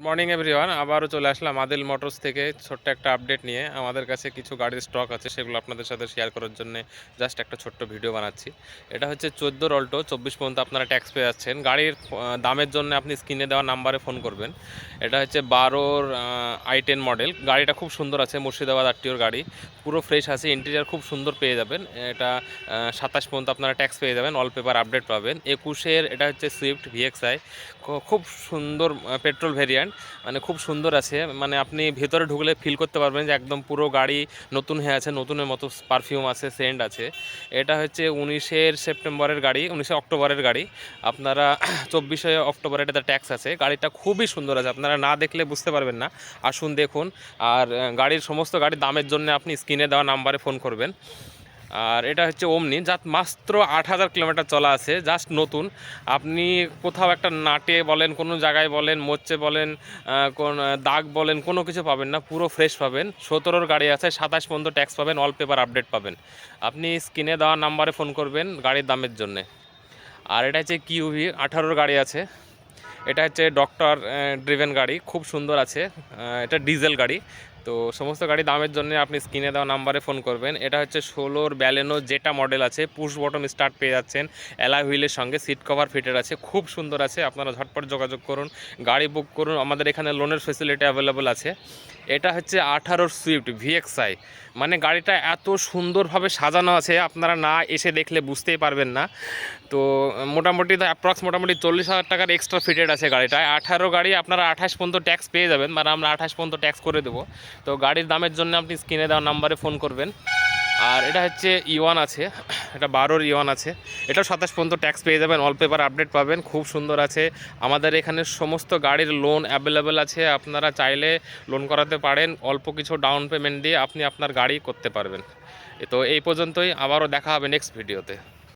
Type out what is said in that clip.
Morning everyone আবারও চলে আসলাম Adil motors থেকে ছোট্ট একটা আপডেট নিয়ে। আমাদের কাছে কিছু গাড়ির স্টক আছে, সেগুলো আপনাদের সাথে শেয়ার করার জন্য জাস্ট একটা ছোট্ট ভিডিও বানাচ্ছি। এটা হচ্ছে চোদ্দোর অল্টো চব্বিশ পর্যন্ত আপনারা ট্যাক্স পেয়ে যাচ্ছেন। গাড়ির দামের জন্য আপনি স্ক্রিনে দেওয়া নাম্বারে ফোন করবেন। এটা হচ্ছে বারোর আই টেন মডেল গাড়িটা খুব সুন্দর আছে, মুর্শিদাবাদ আটটিওর গাড়ি। পুরো ফ্রেশ আছে ইন্টেরিয়ার খুব সুন্দর পেয়ে যাবেন। এটা সাতাশ পর্যন্ত আপনারা ট্যাক্স পেয়ে যাবেন অল পেপার আপডেট পাবেন। একুশের, এটা হচ্ছে সুইফট ভিএক্সআই খুব সুন্দর পেট্রোল ভেরিয়েন্ট মানে খুব সুন্দর আছে। মানে আপনি ভেতরে ঢুকলে ফিল করতে পারবেন যে একদম পুরো গাড়ি নতুন হয়ে আছে, নতুনের মতো পারফিউম আছে সেন্ট আছে। এটা হচ্ছে উনিশের সেপ্টেম্বরের গাড়ি, উনিশে অক্টোবরের গাড়ি। আপনারা চব্বিশে অক্টোবরে এটাতে ট্যাক্স আছে। গাড়িটা খুবই সুন্দর আছে। আপনারা না দেখলে বুঝতে পারবেন না। আসুন দেখুন। আর গাড়ির সমস্ত গাড়ির দামের জন্য আপনি স্ক্রিনে দেওয়া নাম্বারে ফোন করবেন। আর এটা হচ্ছে অমনি যা মাত্র আট হাজার কিলোমিটার চলা আছে জাস্ট নতুন। আপনি কোথাও একটা নাটে বলেন, কোনো জায়গায় বলেন মোচ্ছে বলেন কোন দাগ বলেন, কোনো কিছু পাবেন না, পুরো ফ্রেশ পাবেন। সতেরোর গাড়ি আছে, সাতাশ পর্যন্ত ট্যাক্স পাবেন অল পেপার আপডেট পাবেন। আপনি স্ক্রিনে দেওয়া নাম্বারে ফোন করবেন গাড়ির দামের জন্যে। আর এটা হচ্ছে কিউভি আঠারোর গাড়ি আছে। এটা হচ্ছে ডক্টর ড্রিভেন গাড়ি, খুব সুন্দর আছে। এটা ডিজেল গাড়ি। তো সমস্ত গাড়ি দামের জন্য আপনি স্ক্রিনে দেওয়া নাম্বারে ফোন করবেন। এটা হচ্ছে ষোলোর ব্যালেনো যেটা মডেল আছে পুশ বটম স্টার্ট পেয়ে যাচ্ছেন অ্যালা হুইলের সঙ্গে সিট কভার ফিটেড আছে, খুব সুন্দর আছে, আপনারা ঝটপট যোগাযোগ করুন, গাড়ি বুক করুন, আমাদের এখানে লোনের ফেসিলিটি অ্যাভেলেবল আছে। এটা হচ্ছে আঠারোর সুইফট ভিএক্সআই মানে গাড়িটা এত সুন্দরভাবে সাজানো আছে, আপনারা না এসে দেখলে বুঝতেই পারবেন না। তো, মোটামুটি অ্যাপ্রক্স মোটামুটি চল্লিশ হাজার টাকার এক্সট্রা ফিটেড আছে গাড়িটায় আঠারো গাড়ি আপনারা আঠাশ পর্যন্ত ট্যাক্স পেয়ে যাবেন মানে আমরা আঠাশ পর্যন্ত ট্যাক্স করে দেবো। তো গাড়ির দামের জন্য আপনি স্ক্রিনে দেওয়া নাম্বারে ফোন করবেন। আর এটা হচ্ছে ইওয়ান আছে। এটা বারোর ইওয়ান আছে। এটাও সাতাশ পর্যন্ত ট্যাক্স পেয়ে যাবেন অল পেপার আপডেট পাবেন, খুব সুন্দর আছে। আমাদের এখানে সমস্ত গাড়ির লোন অ্যাভেলেবেল আছে, আপনারা চাইলে লোন করাতে পারেন, অল্প কিছু ডাউন পেমেন্ট দিয়ে আপনি আপনার গাড়ি করতে পারবেন। তো এই পর্যন্তই, আবারও দেখা হবে নেক্সট ভিডিওতে